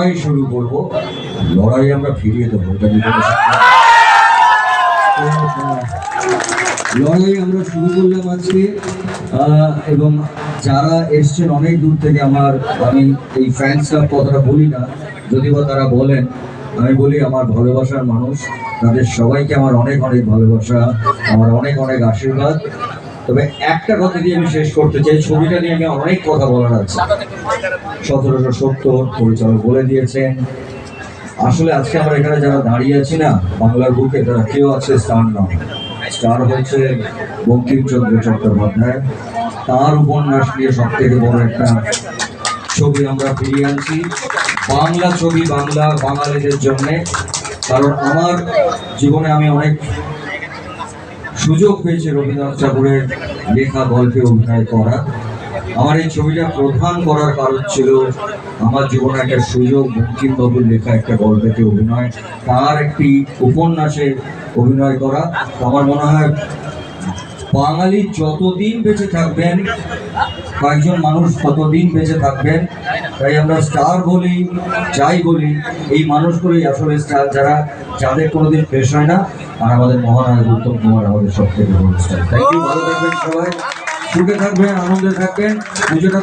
লড়াই শুরু করব। লড়াই আমরা ফিরিয়ে দেবো লড়াই আমরা শুরু করলাম আজকে এবং যারা এসছেন অনেক দূর থেকে আমার, আমি এই ফ্যান্স ক্লাব কথাটা বলি না যদি বা তারা বলেন, আমি বলি আমার ভালোবাসার মানুষ, তাদের সবাইকে আমার অনেক অনেক ভালোবাসা, আমার অনেক অনেক আশীর্বাদ। তবে একটা কথা দিয়ে আমি শেষ করতে চাই, ছবিটা নিয়ে আমি অনেক কথা বলার আছে। সতেরোশো সত্তর পরিচালক বলে দিয়েছেন। আসলে আজকে আমরা এখানে যারা দাঁড়িয়ে আছি না, বাংলার বুকে তারা কেউ আছে স্টার নয়। স্টার হয়েছে বঙ্কিমচন্দ্র চট্টোপাধ্যায়। তার উপন্যাস নিয়ে সব থেকে বড় একটা ছবি আমরা ফিরিয়ে আনছি। বাংলা ছবি বাংলা বাঙালিদের জন্যে। কারণ আমার জীবনে আমি অনেক সুযোগ পেয়েছি রবীন্দ্রনাথ ঠাকুরের লেখা, গল্পে অভিনয় করা। আমার এই ছবিটা প্রধান করার কারণ ছিল আমার জীবনে একটা সুযোগ বঙ্কিমবাবুর লেখা, একটা গল্পেতে অভিনয়, তার একটি উপন্যাসে অভিনয় করা। আমার মনে হয় বাঙালি যতদিন বেঁচে থাকবেন, কয়েকজন মানুষ ততদিন বেঁচে থাকবেন তাই আমরা স্টার বলি, যাই বলি, এই মানুষগুলোই আসলে স্টার যারা, যাদের কোনোদিন শেষ হয় না, আর আমাদের মহানায়ক উত্তম কুমার আমাদের সব থেকে বড় স্টার থ্যাংক ইউ ভালো থাকবেন সবাই। সুখে থাকবেন, আনন্দে থাকবেন। পুজোটা